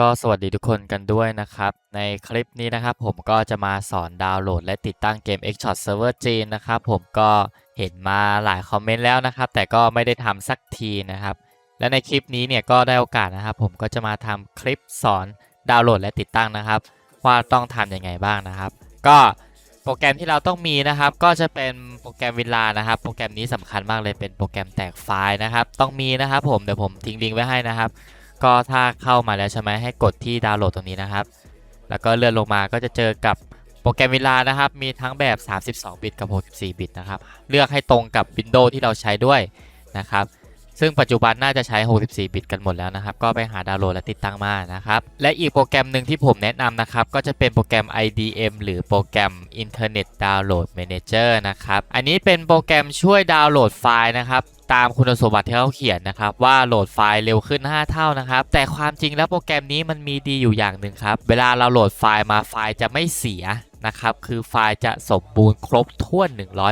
ก็สวัสดีทุกคนกันด้วยนะครับ ในคลิปนี้นะครับผมก็จะมาสอนดาวน์โหลดและติดตั้งเกม Xshot Server จีนนะครับผมก็เห็นมาหลายคอมเมนต์แล้วนะครับ แต่ก็ไม่ได้ทำสักทีนะครับ และในคลิปนี้เนี่ยก็ได้โอกาสนะครับ ผมก็จะมาทำคลิปสอนดาวน์โหลดและติดตั้งนะครับ ว่าต้องทำยังไงบ้างนะครับ ก็โปรแกรมที่เราต้องมีนะครับ ก็จะเป็นโปรแกรมวิลานะครับ โปรแกรมนี้สำคัญมากเลยเป็นโปรแกรมแตกไฟล์นะครับ ต้องมีนะครับ ผมเดี๋ยวผมทิ้งลิงก์ไว้ให้นะครับ ก็ถ้าเข้ามาแล้วใช่ไหมให้กดที่ดาวน์โหลดตรงนี้นะครับ แล้วก็เลื่อนลงมาก็จะเจอกับโปรแกรมเวลานะครับ มีทั้งแบบ 32 บิตกับ 64 บิตนะครับ เลือกให้ตรงกับ Windows ที่เราใช้ด้วยนะครับ ซึ่งปัจจุบันน่าจะใช้ 64 บิตกันหมดแล้วนะครับ ก็ไปหาดาวน์โหลดและติดตั้งมานะครับ และอีกโปรแกรมหนึ่งที่ผมแนะนำนะครับ ก็จะเป็นโปรแกรม IDM หรือโปรแกรม Internet Download Manager นะครับ อันนี้เป็นโปรแกรมช่วยดาวน์โหลดไฟล์นะครับ ตามคุณสมบัติที่เขาเขียนนะครับ ว่าโหลดไฟล์เร็วขึ้น 5 เท่านะครับ แต่ความจริงแล้วโปรแกรมนี้มันมีดีอยู่อย่างหนึ่งครับ เวลาเราโหลดไฟล์มาไฟล์จะไม่เสียนะครับ คือไฟล์จะสมบูรณ์ครบถ้วน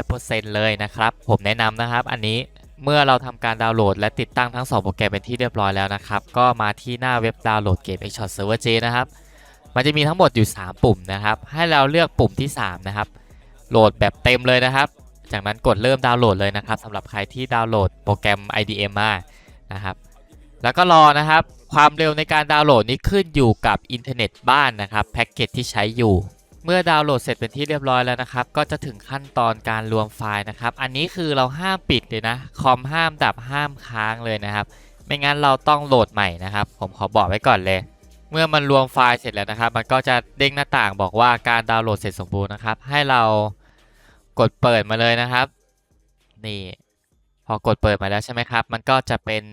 100%เลยนะครับ ผมแนะนำนะครับ อันนี้เมื่อเราทำการดาวน์โหลดและติดตั้งทั้ง 2 โปรแกรมเป็นที่เรียบร้อยแล้วนะครับ ก็มาที่หน้าเว็บดาวน์โหลดเกม Xshot Server J นะครับ มันจะมีทั้งหมดอยู่ 3 ปุ่มนะครับ ให้เราเลือกปุ่มที่ 3 นะครับ โหลดแบบเต็มเลยนะครับ จากนั้นกดเริ่มดาวน์โหลดเลยนะครับสำหรับใครที่ดาวน์โหลดโปรแกรม IDM มานะครับแล้วก็รอนะครับ ความเร็วในการดาวน์โหลดนี้ขึ้นอยู่กับอินเทอร์เน็ตบ้านนะครับแพ็กเกจที่ใช้อยู่ เมื่อดาวน์โหลดเสร็จเป็นที่เรียบร้อยแล้วนะครับ ก็จะถึงขั้นตอนการรวมไฟล์นะครับ อันนี้คือเราห้ามปิดเลยนะ คอมห้ามดับห้ามค้างเลยนะครับ ไม่งั้นเราต้องโหลดใหม่นะครับ ผมขอบอกไว้ก่อนเลย เมื่อมันรวมไฟล์เสร็จแล้วนะครับ มันก็จะเด้งหน้าต่างบอกว่าการดาวน์โหลดเสร็จสมบูรณ์นะครับ ให้เรา กดเปิดมาเลยนะครับ นี่พอกดเปิดมาแล้วใช่ไหมครับ มันก็จะเป็น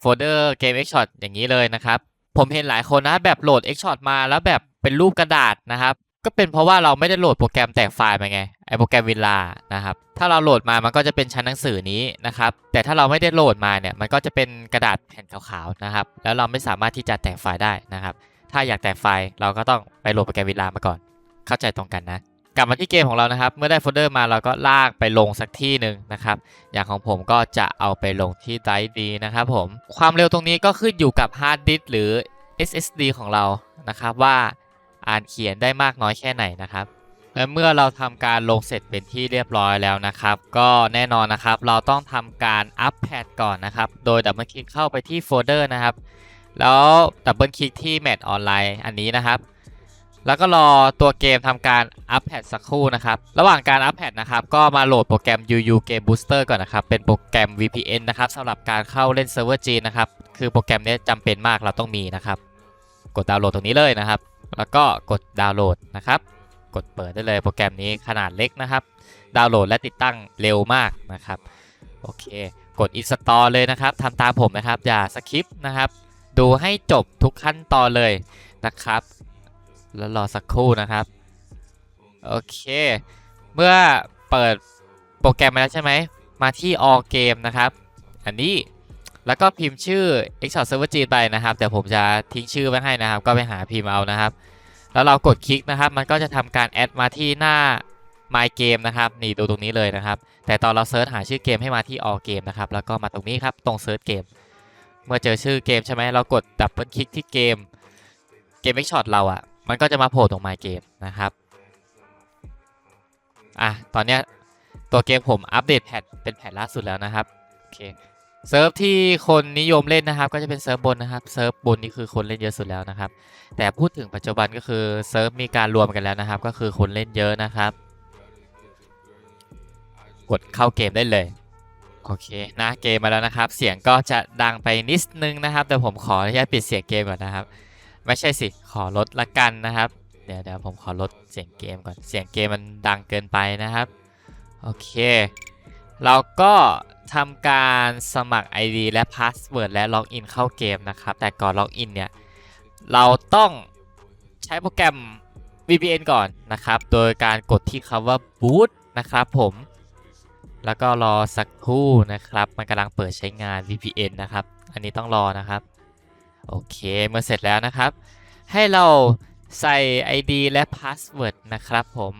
โฟลเดอร์เกม Xshot อย่างนี้เลยนะครับ ผมเห็นหลายคนนะแบบโหลด Xshot มาแล้วแบบเป็นรูปกระดาษนะครับ ก็เป็นเพราะว่าเราไม่ได้โหลดโปรแกรมแตกไฟล์มาไงไอโปรแกรมวิลานะครับ ถ้าเราโหลดมามันก็จะเป็นชั้นหนังสือนี้นะครับ แต่ถ้าเราไม่ได้โหลดมาเนี่ยมันก็จะเป็นกระดาษแผ่นขาวๆนะครับ แล้วเราไม่สามารถที่จะแตกไฟล์ได้นะครับ ถ้าอยากแตกไฟล์เราก็ต้องไปโหลดโปรแกรมวิลามาก่อน เข้าใจตรงกันนะ กลับมาที่เกมของเรานะครับ เมื่อได้โฟลเดอร์มาเราก็ลากไปลงสักที่หนึ่งนะครับ อย่างของผมก็จะเอาไปลงที่ไดร์ดีนะครับผม ความเร็วตรงนี้ก็ขึ้นอยู่กับฮาร์ดดิสหรือ SSD ของเรานะครับว่าอ่านเขียนได้มากน้อยแค่ไหนนะครับ และเมื่อเราทำการลงเสร็จเป็นที่เรียบร้อยแล้วนะครับ ก็แน่นอนนะครับ เราต้องทำการอัปแพดก่อนนะครับ โดยดับเบิลคลิกเข้าไปที่โฟลเดอร์นะครับ แล้วดับเบิลคลิกที่แมทออนไลน์อันนี้นะครับ แล้วก็รอตัวเกมทำการอัปแพดสักครู่นะครับ ระหว่างการอัปแพดนะครับ ก็มาโหลดโปรแกรม UU Game Booster ก่อนนะครับ เป็นโปรแกรม VPN นะครับสำหรับการเข้าเล่นเซิร์ฟเวอร์จีนนะครับ คือโปรแกรมนี้จำเป็นมากเราต้องมีนะครับ กดดาวน์โหลดตรงนี้เลยนะครับ แล้วก็กดดาวน์โหลดนะครับ กดเปิดได้เลยโปรแกรมนี้ขนาดเล็กนะครับ ดาวน์โหลดและติดตั้งเร็วมากนะครับ โอเค กด install เลยนะครับทำตามผมนะครับ อย่าสคิปนะครับ ดูให้จบทุกขั้นตอนเลยนะครับ แล้วรอสักครู่นะครับ โอเค เมื่อเปิดโปรแกรมมาแล้วใช่ไหม มาที่ all game นะครับ อันนี้แล้วก็พิมพ์ชื่อ Xshot Server จีนไปนะครับ แต่ผมจะทิ้งชื่อไว้ให้นะครับ ก็ไปหาพิมพ์เอานะครับ แล้วเรากดคลิกนะครับ มันก็จะทำการแอดมาที่หน้า My Game นะครับ นี่ดูตรงนี้เลยนะครับ แต่ตอนเราเซิร์ชหาชื่อเกมให้มาที่ all game นะครับ แล้วก็มาตรงนี้ครับ ตรงเซิร์ชเกมเมื่อเจอชื่อเกมใช่ไหมเรากดดับเบิลคลิกที่เกม เกม Xshot เราอะ่ะ มันก็จะมาโผล่ตรง My Game นะครับ อะ ตอนเนี้ยตัวเกมผมอัปเดตแพทเป็นแพทล่าสุดแล้วนะครับ โอเค เซิร์ฟที่คนนิยมเล่นนะครับ ก็จะเป็นเซิร์ฟบนนะครับ เซิร์ฟบนนี่คือคนเล่นเยอะสุดแล้วนะครับ แต่พูดถึงปัจจุบันก็คือเซิร์ฟมีการรวมกันแล้วนะครับ ก็คือคนเล่นเยอะนะครับ กดเข้าเกมได้เลยโอเคนะเกมมาแล้วนะครับ เสียงก็จะดังไปนิดนึงนะครับ แต่ผมขออนุญาตปิดเสียงเกมก่อนนะครับ ไม่ใช่สิ ขอลดละกันนะครับ เดี๋ยวเดี๋ยวผมขอลดเสียงเกมก่อน เสียงเกมมันดังเกินไปนะครับ โอเค เราก็ทำการสมัคร ID และพาสเวิร์ดและล็อกอินเข้าเกมนะครับ แต่ก่อนล็อกอินเนี่ย เราต้องใช้โปรแกรม VPN ก่อนนะครับ โดยการกดที่คำว่า boot นะครับผม แล้วก็รอสักครู่นะครับ มันกำลังเปิดใช้งาน VPN นะครับ อันนี้ต้องรอนะครับ โอเค เมื่อเสร็จแล้วนะครับ ให้เราใส่ ID และ Password นะครับผม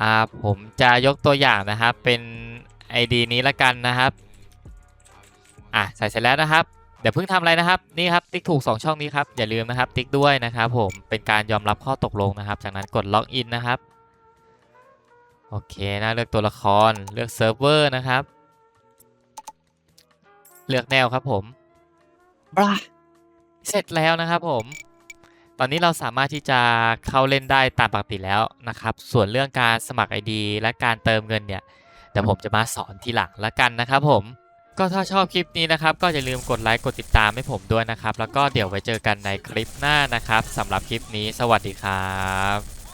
อ่าผมจะยกตัวอย่างนะครับ เป็น ID นี้ละกันนะครับอะใส่เสร็จแล้วนะครับเดี๋ยวเพิ่งทำอะไรนะครับนี่ครับติ๊กถูก 2 ช่องนี้ครับอย่าลืมนะครับติ๊กด้วยนะครับผมเป็นการยอมรับข้อตกลงนะครับ จากนั้นกดล็อกอินนะครับโอเคนะเลือกตัวละครเลือกเซิร์ฟเวอร์นะครับ เลือกแนวครับผมบรา ร็จแล้วนะครับผม ตอนนี้เราสามารถที่จะเข้าเล่นได้ตามปกติแล้วนะครับ ส่วนเรื่องการสมัคร ID และการเติมเงินเนี่ยเดี๋ยวผมจะมาสอนทีหลังละกันนะครับผม ก็ถ้าชอบคลิปนี้นะครับ ก็อย่าลืมกดไลค์กดติดตามให้ผมด้วยนะครับ แล้วก็เดี๋ยวไว้เจอกันในคลิปหน้านะครับสำหรับคลิปนี้ สวัสดีครับ